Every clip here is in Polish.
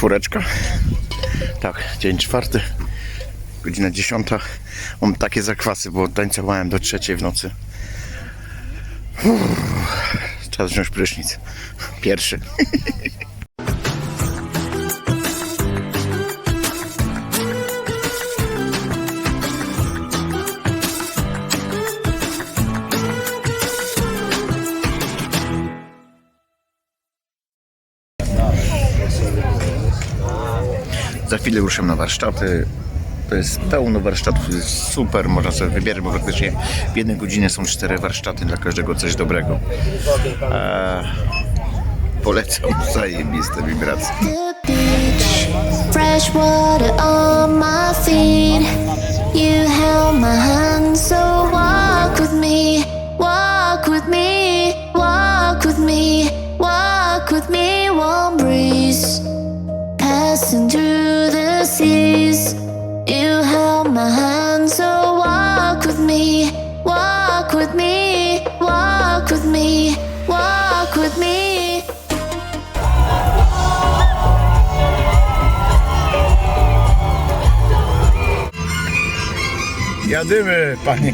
czwóreczka. Tak, dzień czwarty, godzina dziesiąta. Mam takie zakwasy, bo tańcowałem do trzeciej w nocy. Uff, czas wziąć prysznic. Pierwszy. Za chwilę ruszam na warsztaty. To jest pełno warsztatów, jest super, można sobie wybierać, bo praktycznie w jednej godzinie są cztery warsztaty, dla każdego coś dobrego. Eee, polecam zajebiste wibracje. passing through Jadymy, panie.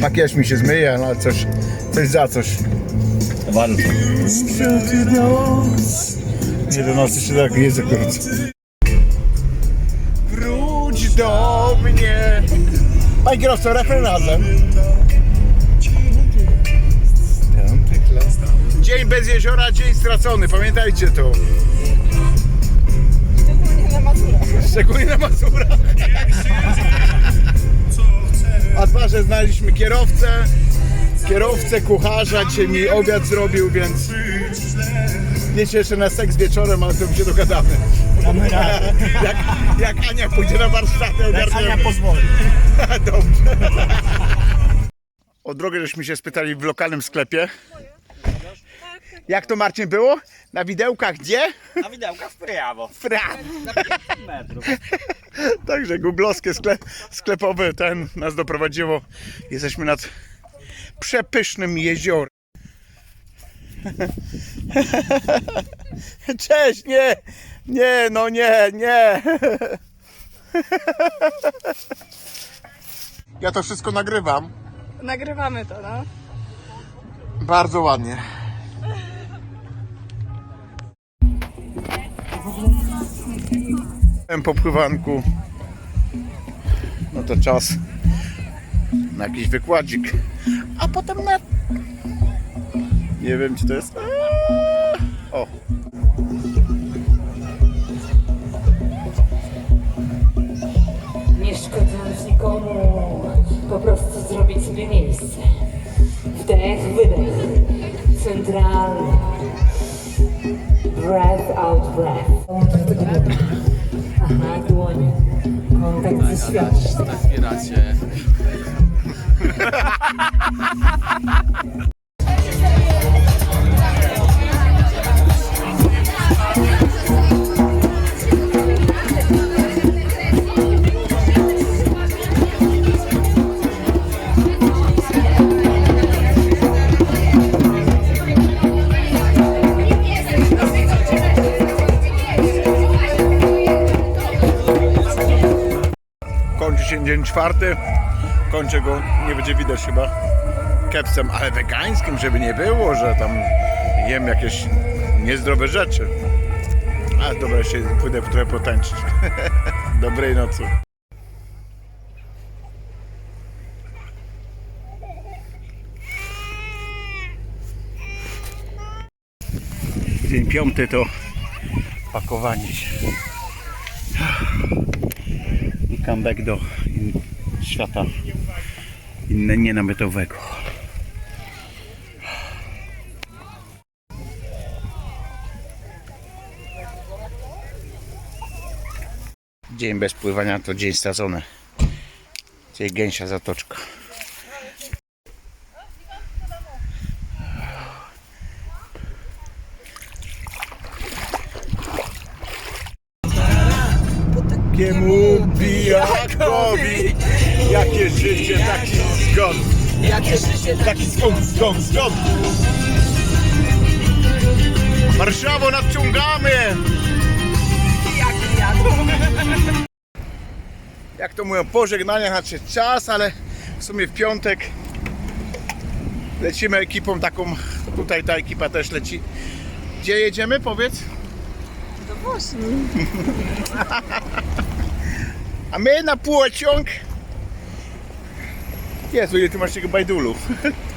Makijaż mi się zmyje, no coś, coś za coś. Bardzo. Nie do nocy się tak język krótki. Wróć do mnie. Panie kierowco, refren razem. Dzień bez jeziora, dzień stracony, pamiętajcie to. Szczególnie na Mazurach. A twarze znaleźliśmy kierowcę, kierowcę, kucharza, dzisiaj mi obiad zrobił, więc Wiecie jeszcze na seks wieczorem, ale to my się dogadamy. jak, jak Ania pójdzie na warsztaty, ogarniemy. Ania pozwoli. Dobrze. O drogę żeśmy się spytali w lokalnym sklepie. Jak to Marcin było? Na widełkach gdzie? Na widełka w prawo. Fra. Na 50 metrów. Także googlowskie sklep, sklepowy ten nas doprowadziło. Jesteśmy nad przepysznym jeziorem. Cześć, nie, nie, no nie, nie. Ja to wszystko nagrywam. Nagrywamy to, no. Bardzo ładnie. Po pływanku. No to czas na jakiś wykładzik. A potem na. Nie wiem, czy to jest. O. Nie szkodząc nikomu, po prostu zrobić sobie miejsce. Wdech, wydech. Centralny. Breath out, breath. Aha, dłonie. Kontakt ze. Zbieracie. Się dzień czwarty. Kończę go, nie będzie widać chyba kepsem, ale wegańskim, żeby nie było, że tam jem jakieś niezdrowe rzeczy. A dobra, jeszcze pójdę trochę potańczyć. Dobrej nocy. Dzień piąty to pakowanie się i comeback do in- świata inne, nienamytowego. Dzień bez pływania to dzień stracony. Dzień gęsia zatoczka. Takiemu bijakowi Jakie życie, taki zgon Jakie życie, taki zgon, zgon, zgon Warszawo, nadciągamy! Jak. Jak to mówią, pożegnania znaczy czas, ale w sumie w piątek lecimy ekipą taką, tutaj ta ekipa też leci. Gdzie jedziemy, powiedz? To właśnie. A my na pociąg. Jezu, ile ty masz tego bajdulów.